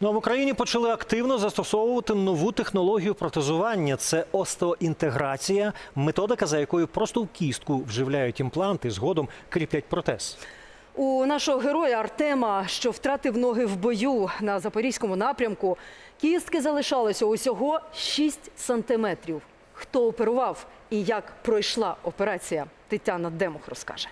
Ну в Україні почали активно застосовувати нову технологію протезування. Це остеоінтеграція, методика, за якою просто в кістку вживляють імпланти, згодом кріплять протез. У нашого героя Артема, що втратив ноги в бою на запорізькому напрямку, кістки залишалося усього 6 сантиметрів. Хто оперував і як пройшла операція, Тетяна Демух розкаже.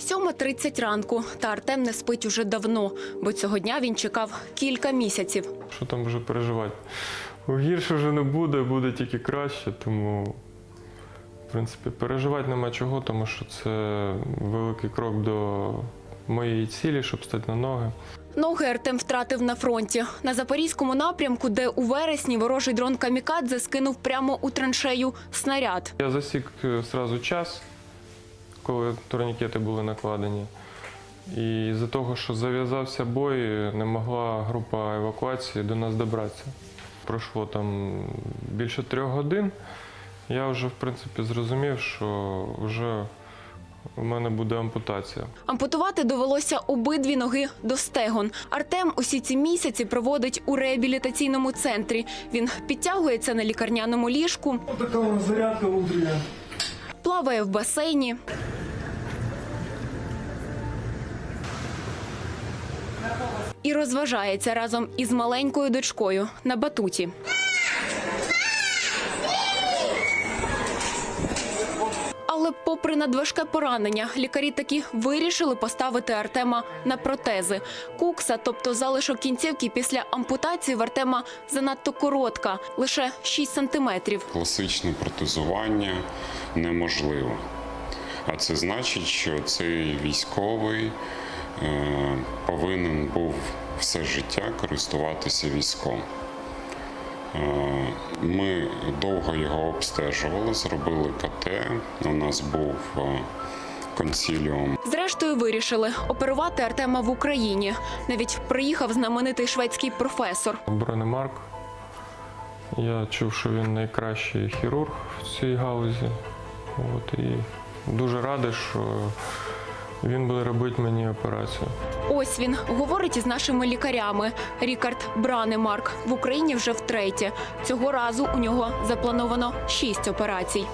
7.30 ранку, та Артем не спить уже давно, бо цього дня він чекав кілька місяців. Що там вже переживати? Гірше вже не буде, буде тільки краще, тому, в принципі, переживати нема чого, тому що це великий крок до моєї цілі, щоб стати на ноги. Ноги Артем втратив на фронті. На запорізькому напрямку, де у вересні ворожий дрон Камікадзе скинув прямо у траншею снаряд. Я засік е, зразу час, коли турнікети були накладені. І з-за того, що зав'язався бой, не могла група евакуації до нас добратися. Пройшло там більше трьох годин. Я вже, в принципі, зрозумів, що вже у мене буде ампутація. Ампутувати довелося обидві ноги до стегон. Артем усі ці місяці проводить у реабілітаційному центрі. Він підтягується на лікарняному ліжку, у нас зарядка утренняя. плаває в басейні. І розважається разом із маленькою дочкою на батуті. Але, попри надважке поранення, лікарі таки вирішили поставити Артема на протези. Кукса, тобто залишок кінцівки після ампутації в Артема занадто коротка, лише 6 сантиметрів. класичне протезування неможливо. А це значить, що цей військовий е, повинен був все життя користуватися військом. Е, Ми довго його обстежували, зробили КТ. У нас був е, консіліум Зрештою, вирішили оперувати Артема в Україні. Навіть приїхав знаменитий шведський професор. Бронемарк. Я чув, що він найкращий хірург в цій галузі. От, і дуже радий, що він буде робити мені операцію. Ось він говорить із нашими лікарями. Рікард Бранемарк в Україні вже втретє. Цього разу у нього заплановано шість операцій.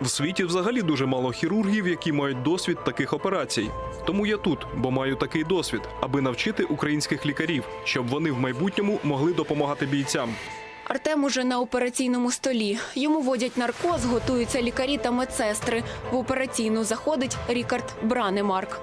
В світі взагалі дуже мало хірургів, які мають досвід таких операцій. Тому я тут, бо маю такий досвід, аби навчити українських лікарів, щоб вони в майбутньому могли допомагати бійцям. Артем уже на операційному столі. Йому водять наркоз, готуються лікарі та медсестри. В операційну заходить Рікард Бранемарк.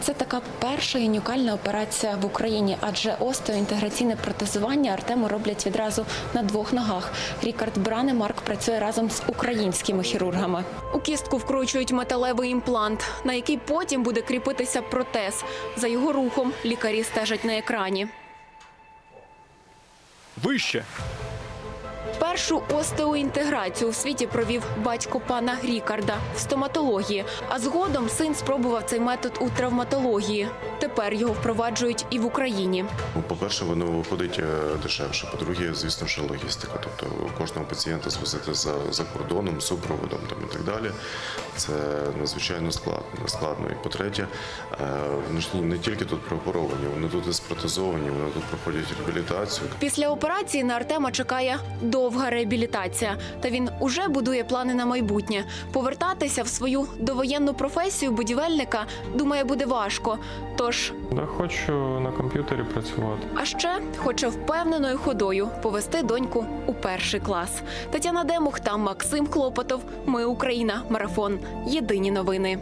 Це така перша унікальна операція в Україні, адже остеоінтеграційне протезування Артему роблять відразу на двох ногах. Рікард Бранемарк працює разом з українськими хірургами. У кістку вкручують металевий імплант, на який потім буде кріпитися протез. За його рухом лікарі стежать на екрані. Вище! Першу остеоінтеграцію у світі провів батько пана Рікарда в стоматології, а згодом син спробував цей метод у травматології. Тепер його впроваджують і в Україні. Ну, По-перше, воно виходить е, дешевше. По-друге, звісно, що логістика. Тобто кожного пацієнта звозити за, за кордоном, супроводом там, і так далі. Це надзвичайно складно. складно. І по-третє, е, вони ж не тільки тут прооперовані, вони тут і спротезовані, вони тут проходять реабілітацію. Після операції на Артема чекає довга реабілітація. Та він уже будує плани на майбутнє. Повертатися в свою довоєнну професію будівельника думає буде важко. Тож Я хочу на комп'ютері працювати. А ще хоче впевненою ходою повести доньку у перший клас. Тетяна Демух та Максим Клопотов. Ми Україна. Марафон. Єдині новини.